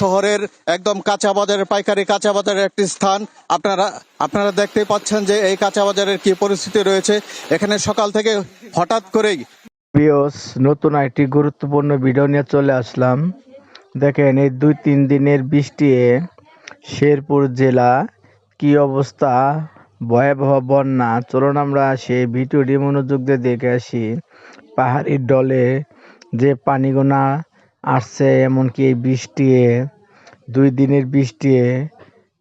শহরের একদম কাঁচা বাজারের পাইকারি কাঁচা বাজারের একটি স্থান। আপনারা আপনারা দেখতেই পাচ্ছেন যে এই কাঁচা বাজারের কি পরিস্থিতি রয়েছে। এখানে সকাল থেকে হঠাৎ করেই বিয়স, নতুন একটি গুরুত্বপূর্ণ ভিডিও নিয়ে চলে আসলাম। দেখেন এই দুই তিন দিনের বৃষ্টিতে শেরপুর জেলা কি অবস্থা? ভয়াবহ বন্যা। চলুন আমরা সেই ভিডিওটি মনোযোগ দিয়ে দেখে আসি। পাহাড়ির ডলে যে পানিগুনা আসছে, এমনকি এই বৃষ্টিতে দুই দিনের বৃষ্টিতে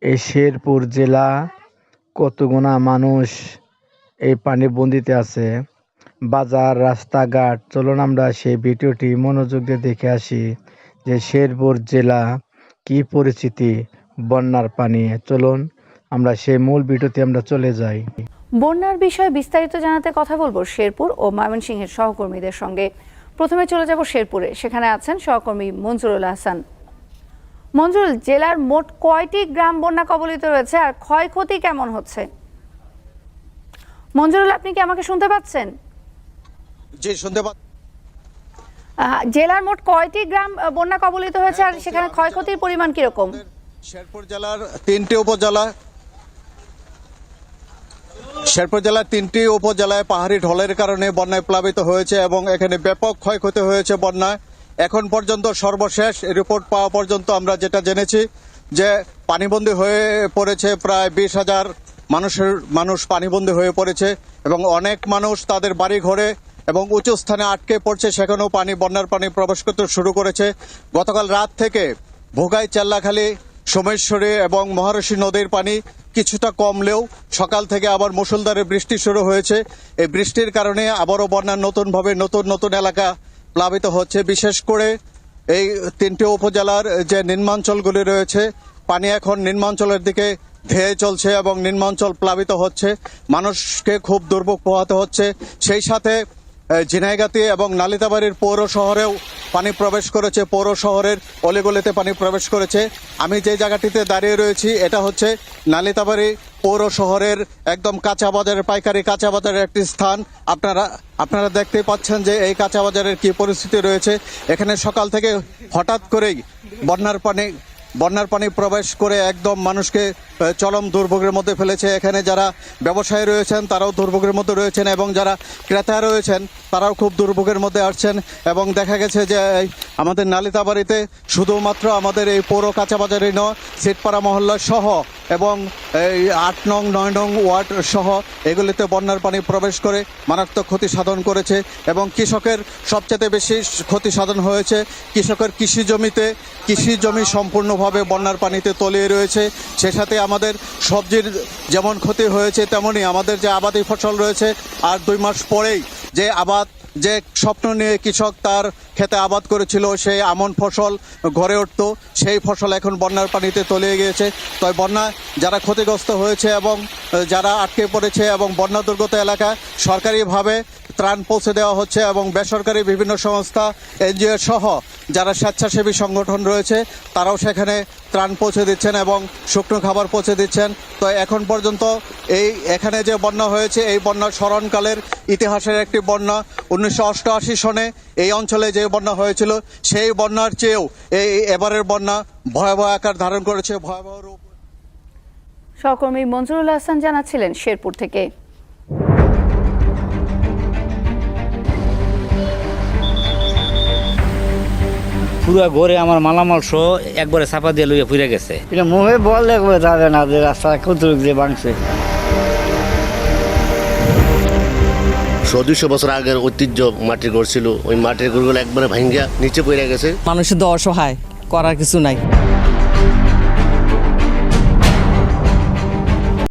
এই শেরপুর জেলা কতগুনা মানুষ এই পানি বন্দিতে আছে। বাজার, রাস্তাঘাট, চলুন আমরা সেই ভিডিওটি মনোযোগ দিয়ে দেখে আসি যে শেরপুর জেলা কি পরিস্থিতি, বন্যার পানি। চলুন আমরা সেই মূল ভিডিওতে আমরা চলে যাই। বন্যার বিষয়ে বিস্তারিত জানাতে কথা বলব শেরপুর ও ময়মনসিংহের সহকর্মীদের সঙ্গে। প্রথমে চলে যাব শেরপুরে। সেখানে আছেন সহকর্মী মঞ্জুরুল হাসান। মঞ্জুরুল জেলার মোট কয়টি গ্রাম বন্যা কবলিত রয়েছে আর ক্ষয়ক্ষতি কেমন হচ্ছে? মঞ্জুরুল আপনি কি আমাকে শুনতে পাচ্ছেন? যে শুনতে পা- আহ, জেলার মোট কয়টি গ্রাম বন্যা কবলিত হয়েছে আর সেখানে ক্ষয়ক্ষতির পরিমাণ কীরকম? শেরপুর জেলার তিনটি উপজেলা শেরপুর জেলার তিনটি উপজেলায় পাহাড়ি ঢলের কারণে বন্যায় প্লাবিত হয়েছে এবং এখানে ব্যাপক ক্ষয়ক্ষতি হয়েছে বন্যায়। এখন পর্যন্ত সর্বশেষ রিপোর্ট পাওয়া পর্যন্ত আমরা যেটা জেনেছি যে পানিবন্দী হয়ে পড়েছে প্রায় বিশ হাজার মানুষের, মানুষ পানিবন্দী হয়ে পড়েছে এবং অনেক মানুষ তাদের বাড়ি ঘরে এবং উঁচু স্থানে আটকে পড়ছে। সেখানেও পানি, বন্যার পানি প্রবেশ করতে শুরু করেছে। গতকাল রাত থেকে ভোগাই চেল্লাখালী সোমেশ্বরী এবং মহারশী নদীর পানি কিছুটা কমলেও সকাল থেকে আবার মুষলধারে বৃষ্টি শুরু হয়েছে। এই বৃষ্টির কারণে আবারও বন্যার নতুনভাবে নতুন নতুন এলাকা প্লাবিত হচ্ছে। বিশেষ করে এই তিনটি উপজেলার যে নিম্নাঞ্চলগুলি রয়েছে, পানি এখন নিম্নাঞ্চলের দিকে ধেয়ে চলছে এবং নিম্নাঞ্চল প্লাবিত হচ্ছে। মানুষকে খুব দুর্ভোগ পোহাতে হচ্ছে। সেই সাথে ঝিনাইগাতি এবং নালিতাবাড়ির পৌর শহরেও পানি প্রবেশ করেছে পৌর শহরের অলিগলিতে পানি প্রবেশ করেছে। আমি যে জায়গাটিতে দাঁড়িয়ে রয়েছি, এটা হচ্ছে নালিতাবাড়ি পৌর শহরের একদম কাঁচা বাজারের পাইকারি কাঁচা বাজারের একটি স্থান। আপনারা আপনারা দেখতেই পাচ্ছেন যে এই কাঁচা বাজারের কি পরিস্থিতি রয়েছে। এখানে সকাল থেকে হঠাৎ করেই বন্যার পানি বন্যার পানি প্রবেশ করে একদম মানুষকে চরম দুর্ভোগের মধ্যে ফেলেছে। এখানে যারা ব্যবসায়ী রয়েছেন, তারাও দুর্ভোগের মধ্যে রয়েছেন এবং যারা ক্রেতা রয়েছেন, তারাও খুব দুর্ভোগের মধ্যে আসছেন এবং দেখা গেছে যে আমাদের নালিতাবাড়িতে শুধুমাত্র আমাদের এই পৌর কাঁচাবাজারই নয়, সিটপাড়া মহল্লা সহ এবং এই আট নং, নয় নং ওয়ার্ড সহ এগুলিতে বন্যার পানি প্রবেশ করে মারাত্মক ক্ষতি সাধন করেছে এবং কৃষকের সবচেয়ে বেশি ক্ষতি সাধন হয়েছে কৃষকের কৃষি জমিতে। কৃষি জমি সম্পূর্ণভাবে বন্যার পানিতে তলিয়ে রয়েছে। সে সাথে আমাদের সবজির যেমন ক্ষতি হয়েছে তেমনই আমাদের যে আবাদি ফসল রয়েছে, আর দুই মাস পরেই যে আবাদ যে স্বপ্ন নিয়ে কৃষক তার খেতে আবাদ করেছিল সেই আমন ফসল ঘরে উঠতো, সেই ফসল এখন বন্যার পানিতে তলিয়ে গিয়েছে। তাই বন্যা যারা ক্ষতিগ্রস্ত হয়েছে এবং যারা আটকে পড়েছে এবং বন্যা দুর্গত এলাকা সরকারিভাবে ত্রাণ পৌঁছে দেওয়া হচ্ছে এবং বেসরকারি বিভিন্ন সংস্থা, এনজিও সহ যারা স্বেচ্ছাসেবী সংগঠন রয়েছে, তারাও সেখানে ত্রাণ পৌঁছে দিচ্ছেন এবং শুকনো খাবার পৌঁছে দিচ্ছেন। তো এখন পর্যন্ত এই, এখানে যে বন্যা হয়েছে, এই বন্যা স্মরণকালের ইতিহাসের একটি বন্যা। উনিশশো অষ্টআশি সনে এই অঞ্চলে যে বন্যা হয়েছিল সেই বন্যার চেয়েও এই এবারের বন্যা ভয়াবহ আকার ধারণ করেছে ভয়াবহ রূপ। সহকর্মী মঞ্জুরুল হাসান জানাচ্ছিলেন শেরপুর থেকে। পুরো ঘরে আমার মালামাল সহ একবারে চাপা দিয়ে লইয়া ফুরে গেছে। এটা মুখে বললে যাবে না যে রাস্তা কতটুক যে ভাঙছে। দুইশো বছর আগের ঐতিহ্য মাটির ঘর ছিল ওই মাটির ঘরগুলো একবারে ভাঙ্গিয়া নিচে পড়ে গেছে। মানুষের তো অসহায়, করার কিছু নাই।